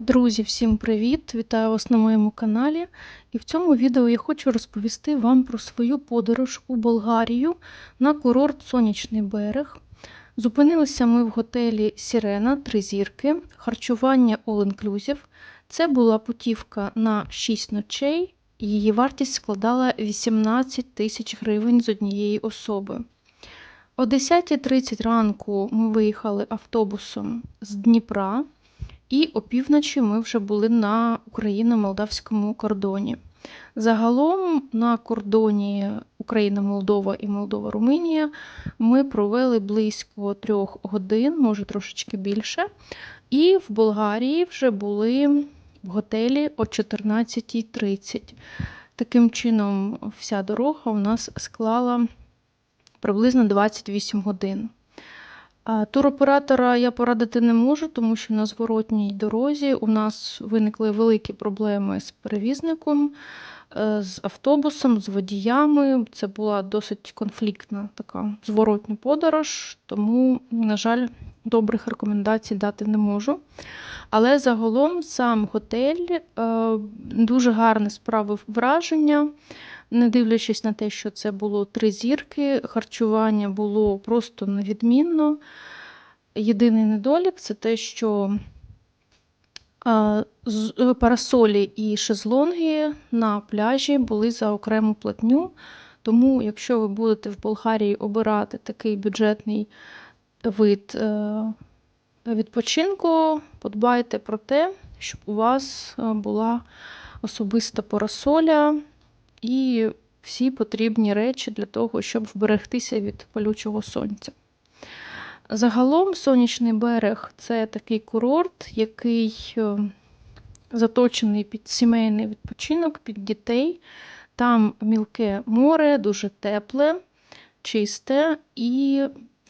Друзі, всім привіт! Вітаю вас на моєму каналі. І в цьому відео я хочу розповісти вам про свою подорож у Болгарію на курорт Сонячний берег. Зупинилися ми в готелі Сірена Три зірки, харчування All Inclusive. Це була путівка на 6 ночей, її вартість складала 18 тисяч гривень з однієї особи. О 10.30 ранку ми виїхали автобусом з Дніпра. І опівночі ми вже були на Україно-молдавському кордоні. Загалом на кордоні Україна-Молдова і Молдова-Румунія ми провели близько трьох годин, може трошечки більше. І в Болгарії вже були в готелі о 14.30. Таким чином, вся дорога у нас склала приблизно 28 годин. Туроператора я порадити не можу, тому що на зворотній дорозі у нас виникли великі проблеми з перевізником, е, з автобусом, з водіями. Це була досить конфліктна така зворотня подорож, тому, на жаль, добрих рекомендацій дати не можу. Але загалом сам готель е, дуже гарне справив враження. Не дивлячись на те, що це було три зірки, харчування було просто невідмінно. Єдиний недолік це те, що парасолі і шезлонги на пляжі були за окрему платню. Тому, якщо ви будете в Болгарії обирати такий бюджетний вид е, відпочинку, подбайте про те, щоб у вас е, була особиста парасоля і всі потрібні речі для того, щоб вберегтися від палючого сонця. Загалом сонячний берег це такий курорт, який е, заточений під сімейний відпочинок, під дітей. Там мілке море, дуже тепле, чисте, і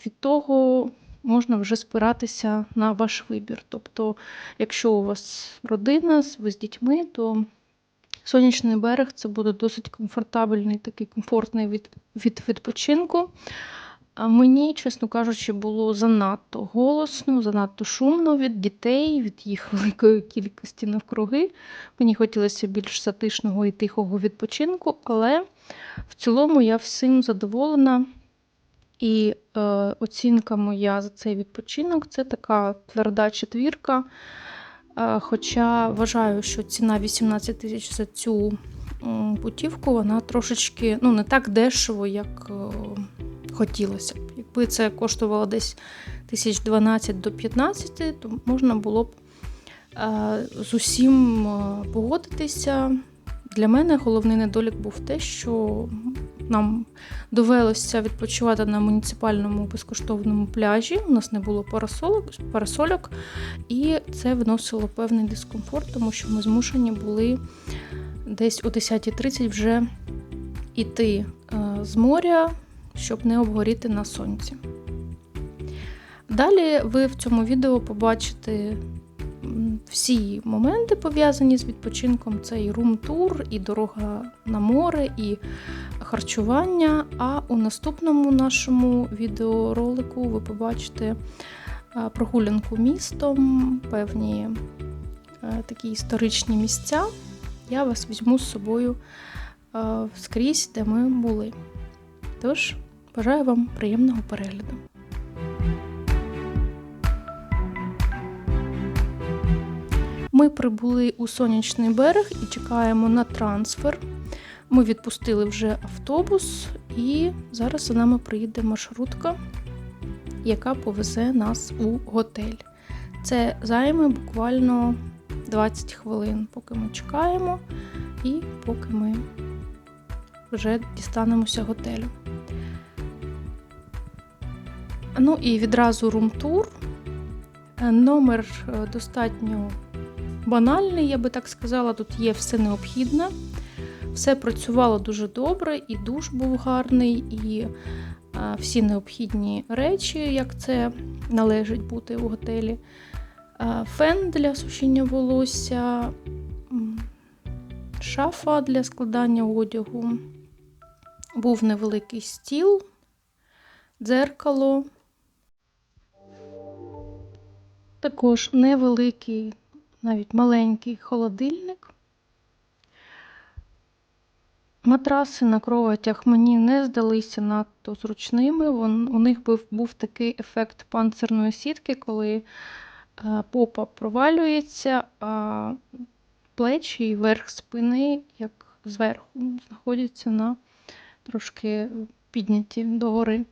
від того можна вже спиратися на ваш вибір. Тобто, якщо у вас родина, ви з дітьми, то сонячний берег це буде досить комфортабельний, такий комфортний від, від відпочинку. А мені, чесно кажучи, було занадто голосно, занадто шумно від дітей, від їх великої кількості навкруги. Мені хотілося більш затишного і тихого відпочинку, але в цілому я всім задоволена. І е, оцінка моя за цей відпочинок це така тверда четвірка. Е, хоча вважаю, що ціна 18 тисяч за цю путівку, вона трошечки ну, не так дешево, як. Е, хотілося б. Якби це коштувало десь 1012 до 15, то можна було б е, з усім погодитися. Для мене головний недолік був те, що нам довелося відпочивати на муніципальному безкоштовному пляжі. У нас не було парасолок, парасольок, і це вносило певний дискомфорт, тому що ми змушені були десь о 10.30 вже йти е, з моря щоб не обгоріти на сонці. Далі ви в цьому відео побачите всі моменти, пов'язані з відпочинком: це і рум-тур, і дорога на море, і харчування. А у наступному нашому відеоролику ви побачите прогулянку містом, певні такі історичні місця. Я вас візьму з собою скрізь, де ми були. Тож, Бажаю вам приємного перегляду. Ми прибули у сонячний берег і чекаємо на трансфер. Ми відпустили вже автобус, і зараз за нами приїде маршрутка, яка повезе нас у готель. Це займе буквально 20 хвилин, поки ми чекаємо, і поки ми вже дістанемося готелю. Ну і відразу румтур. Е, номер е, достатньо банальний, я би так сказала. Тут є все необхідне. Все працювало дуже добре, і душ був гарний, і е, всі необхідні речі, як це належить бути у готелі. Фен для сушіння волосся, шафа для складання одягу, був невеликий стіл, дзеркало. Також невеликий навіть маленький холодильник. Матраси на кроватях мені не здалися надто зручними. Вон, у них був, був такий ефект панцирної сітки, коли е, попа провалюється, а плечі і верх спини, як зверху, знаходяться на трошки підняті догори.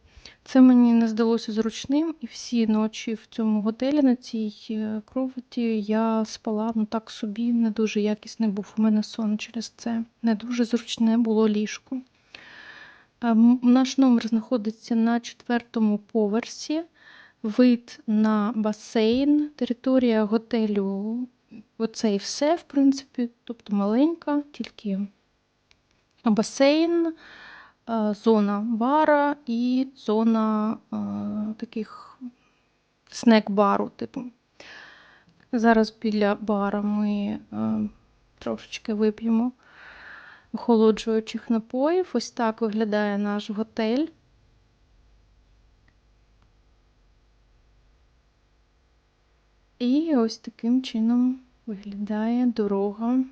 Це мені не здалося зручним, і всі ночі в цьому готелі на цій е, кроваті я спала ну так собі, не дуже якісний був у мене сон через це. Не дуже зручне було ліжко. Е, Наш номер знаходиться на четвертому поверсі. Вид на басейн, територія готелю. Оце і все, в принципі, тобто маленька, тільки басейн, зона бара і зона е, таких снек-бару, типу. Зараз біля бара ми е, трошечки вип'ємо охолоджуючих напоїв. Ось так виглядає наш готель. І ось таким чином виглядає дорога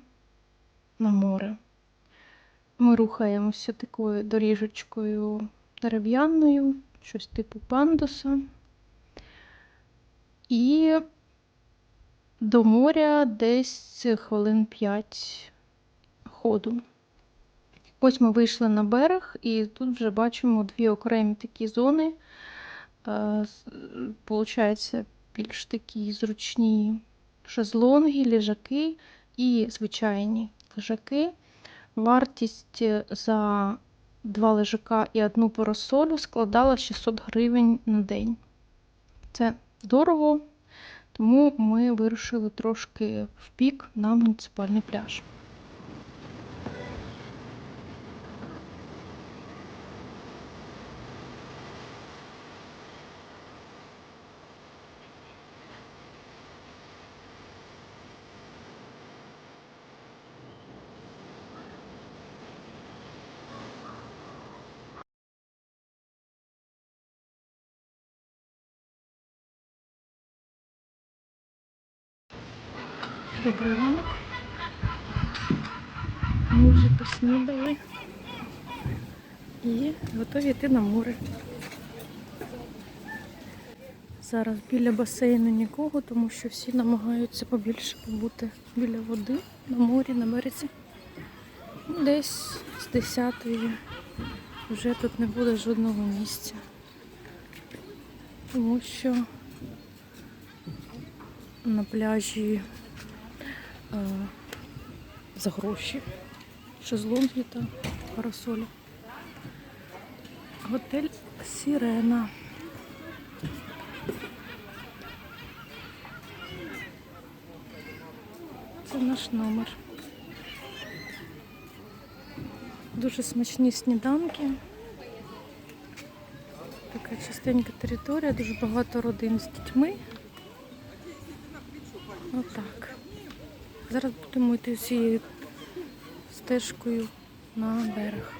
на море. Ми рухаємося такою доріжечкою дерев'яною, щось типу пандуса. І до моря десь хвилин 5 ходу. Ось ми вийшли на берег, і тут вже бачимо дві окремі такі зони. Е, з- Получається, більш такі зручні шезлонги, ліжаки і звичайні лежаки. Вартість е, за два лежака і одну парасолю складала 600 гривень на день. Це дорого, тому ми вирушили трошки в пік на муніципальний пляж. Добрий ранок. Ми вже поснідали і готові йти на море. Зараз біля басейну нікого, тому що всі намагаються побільше побути біля води на морі, на березі. Десь з 10-ї вже тут не буде жодного місця. Тому що на пляжі е, за гроші. Шезлонги та парасолі. Готель Сірена. Це наш номер. Дуже смачні сніданки. Така чистенька територія, дуже багато родин з дітьми. Отак. Зараз будемо йти всією стежкою на берег,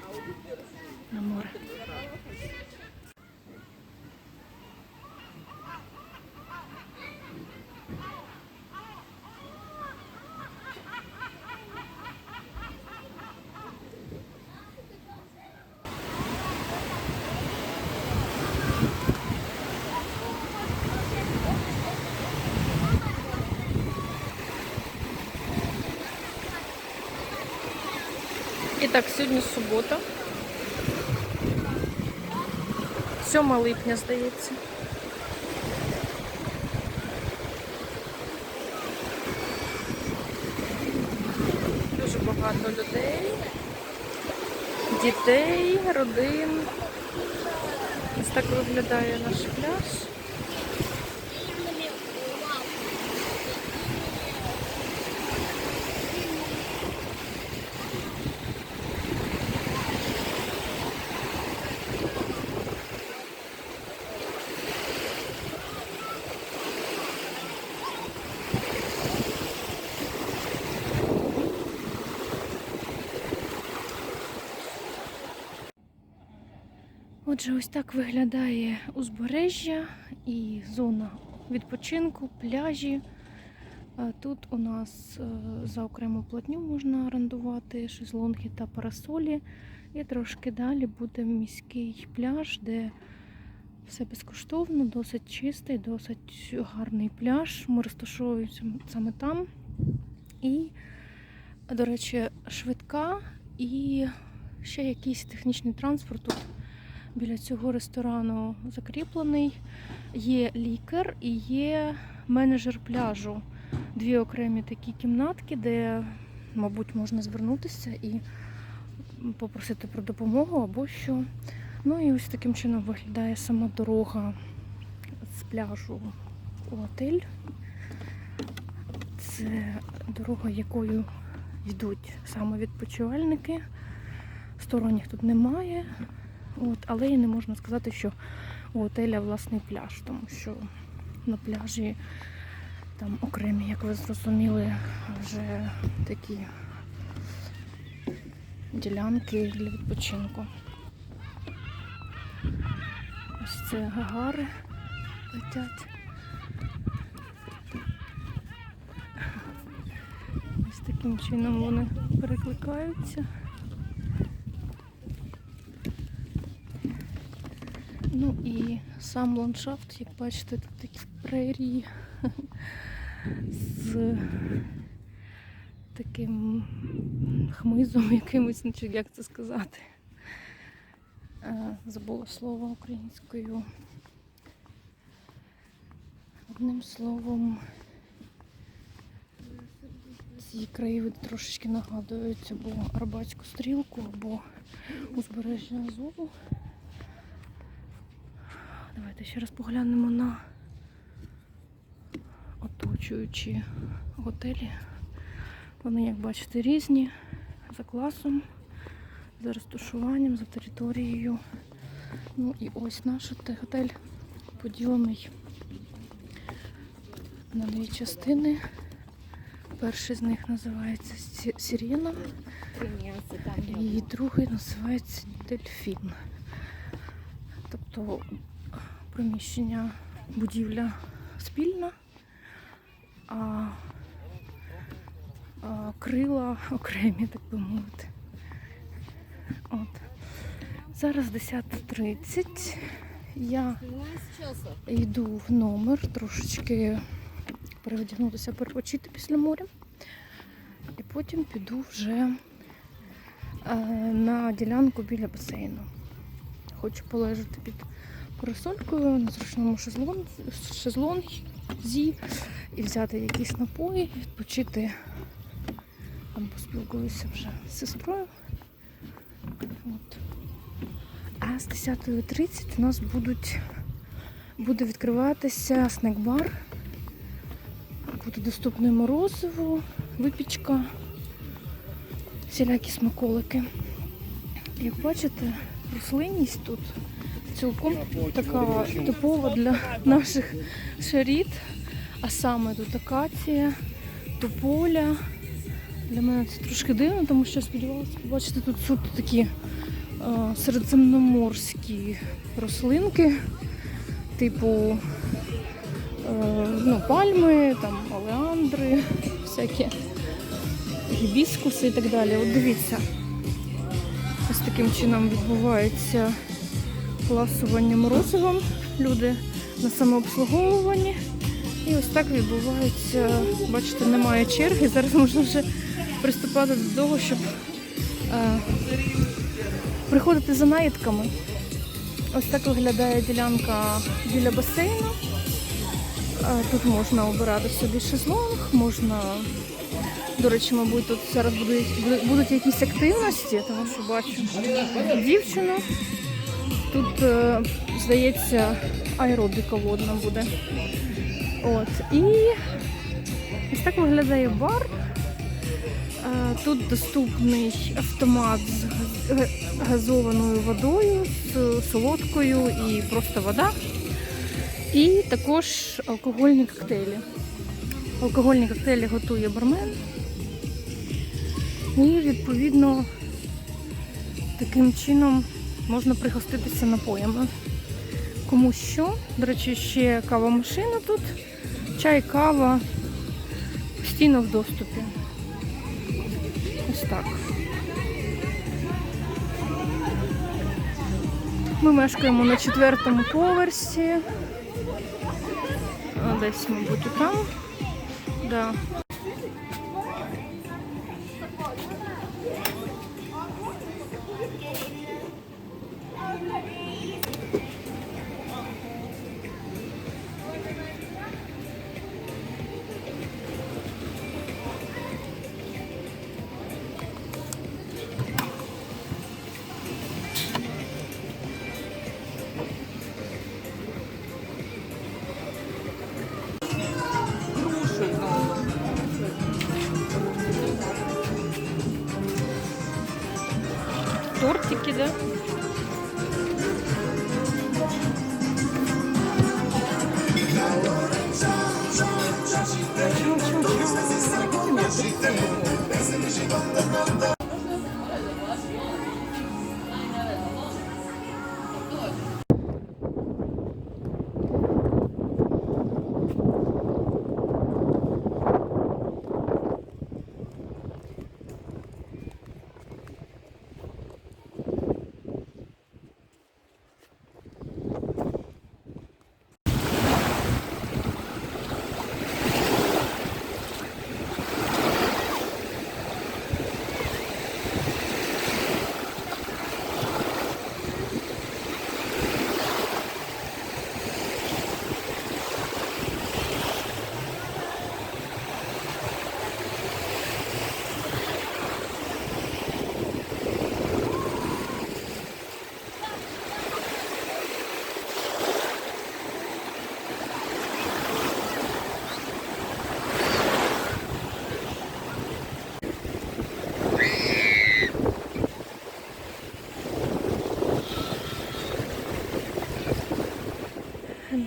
на море. І так, сьогодні субота. 7 липня, здається. Дуже багато людей, дітей, родин. Ось так виглядає наш пляж. Отже, ось так виглядає узбережжя і зона відпочинку, пляжі. Тут у нас е, за окрему платню можна орендувати шезлонги та парасолі. І трошки далі буде міський пляж, де все безкоштовно, досить чистий, досить гарний пляж. Ми розташовуємося саме там. І, до речі, швидка і ще якийсь технічний транспорт тут біля цього ресторану закріплений. Є лікар і є менеджер пляжу. Дві окремі такі кімнатки, де, мабуть, можна звернутися і попросити про допомогу або що. Ну і ось таким чином виглядає сама дорога з пляжу у готель. Це дорога, якою йдуть саме відпочивальники. Сторонніх тут немає. От, але і не можна сказати, що у готеля власний пляж, тому що на пляжі там окремі, як ви зрозуміли, вже такі ділянки для відпочинку. Ось це гагари летять. Ось таким чином вони перекликаються. Ну і сам ландшафт, як бачите, тут такі прерії з таким хмизом якимось, чи як це сказати. Е, Забула слово українською. Одним словом, ці краєвиди трошечки нагадують або Арбатську стрілку, або узбережжя Азову. Давайте ще раз поглянемо на оточуючі готелі. Вони, як бачите, різні за класом, за розташуванням, за територією. Ну і ось наш готель поділений на дві частини. Перший з них називається Сі- Сірена, і другий називається Дельфін. Тобто приміщення, будівля спільна, а, крила окремі, так би мовити. От. Зараз 10.30. Я йду в номер трошечки переодягнутися, перепочити після моря. І потім піду вже е, на ділянку біля басейну. Хочу полежати під парасолькою на зручному шезлонзі і взяти якісь напої, відпочити. Там поспілкуюся вже з сестрою. От. А з 10.30 у нас будуть, буде відкриватися снек-бар. Буде доступне морозиво, випічка, всілякі смаколики. Як бачите, рослинність тут цілком така типова для наших шаріт. А саме тут акація, тополя. Для мене це трошки дивно, тому що я сподівалася побачити тут суто такі е, середземноморські рослинки, типу е, ну, пальми, там, олеандри, всякі гібіскуси і так далі. От дивіться, ось таким чином відбувається класування морозивом. Люди на самообслуговуванні. І ось так відбувається. Бачите, немає черги. Зараз можна вже приступати до того, щоб е, приходити за наїдками. Ось так виглядає ділянка біля басейну. Е, Тут можна обирати собі шезлонг, можна. До речі, мабуть, тут зараз будуть, будуть якісь активності, тому що бачу дівчину. Тут, е, здається, аеробіка водна буде. От. І ось так виглядає бар. Е, Тут доступний автомат з газованою водою, з солодкою і просто вода. І також алкогольні коктейлі. Алкогольні коктейлі готує бармен. І відповідно таким чином можна пригоститися напоями. Кому що. До речі, ще кава-машина тут. Чай, кава, постійно в доступі. Ось так. Ми мешкаємо на четвертому поверсі. Десь, мабуть, там. Да. she's you the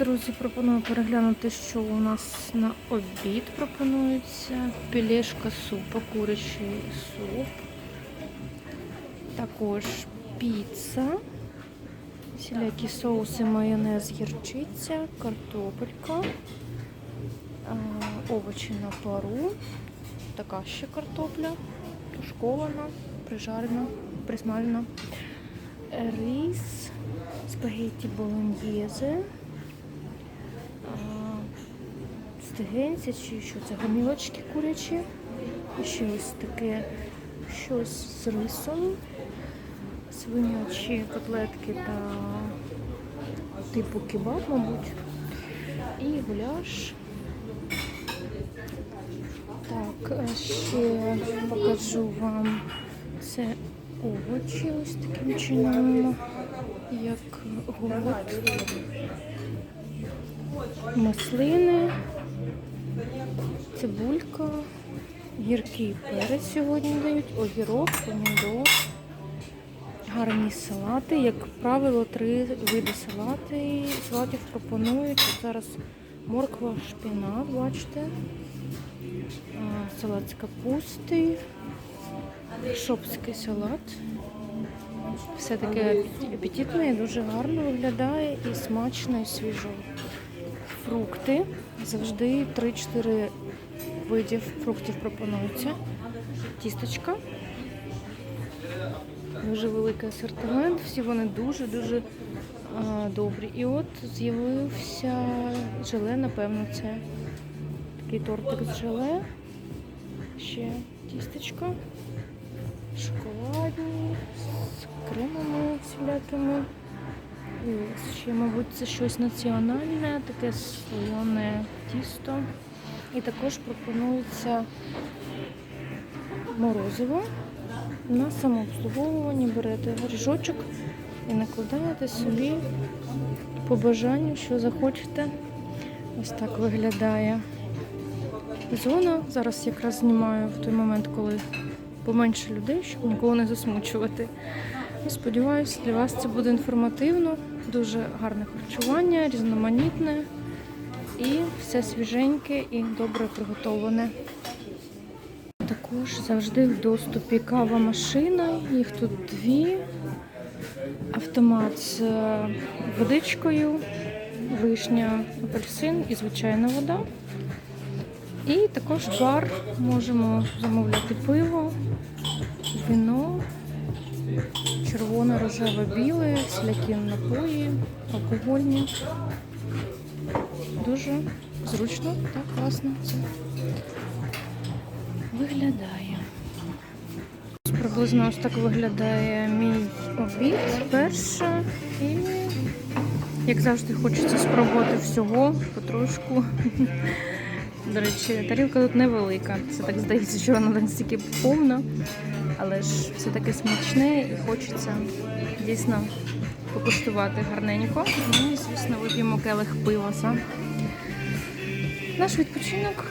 Друзі, пропоную переглянути, що у нас на обід пропонується. Пілешка супа, курячий суп. Також піца, всілякі соуси, майонез, гірчиця, картопелька, овочі на пару, така ще картопля, тушкована, прижарена, присмажена, рис, спагетті болоньєзе, а, стегенця чи що це гамілочки курячі. І ще ось таке щось з рисом, свинячі котлетки та типу кебаб, мабуть. І гуляш. Так, ще покажу вам це овочі ось таким чином, як голод, маслини, цибулька, гіркий перець сьогодні дають, огірок, помідор, гарні салати. Як правило, три види салати. Салатів пропонують. От зараз морква, шпінат, бачите. Салат з капусти, шопський салат. Все таке апетитне і дуже гарно виглядає і смачно, і свіжо. Фрукти. Завжди 3-4 видів фруктів пропонуються. Тісточка. Дуже великий асортимент. Всі вони дуже-дуже добрі. І от з'явився желе, напевно, це такий тортик з желе. Ще тістечко. Шоколадні, з кремами всілякими. І ще, мабуть, це щось національне, таке слоєне тісто. І також пропонується морозиво. На самообслуговуванні берете горішочок і накладаєте собі по бажанню, що захочете. Ось так виглядає зона. Зараз якраз знімаю в той момент, коли поменше людей, щоб нікого не засмучувати. Сподіваюся, для вас це буде інформативно, дуже гарне харчування, різноманітне і все свіженьке і добре приготовлене. Також завжди в доступі кава машина, їх тут дві. Автомат з е, водичкою, вишня, апельсин і звичайна вода. І також бар можемо замовляти пиво, віно, червоне, рожеве, біле, всілякі напої, алкогольні. Дуже зручно та класно це виглядає. Приблизно ось так виглядає мій обід перше. І, як завжди, хочеться спробувати всього потрошку. До речі, тарілка тут невелика. Це так здається, що вона настільки повна, але ж все таки смачне і хочеться дійсно покуштувати гарненько. Ну і, звісно, вип'ємо келих пива. Наш відпочинок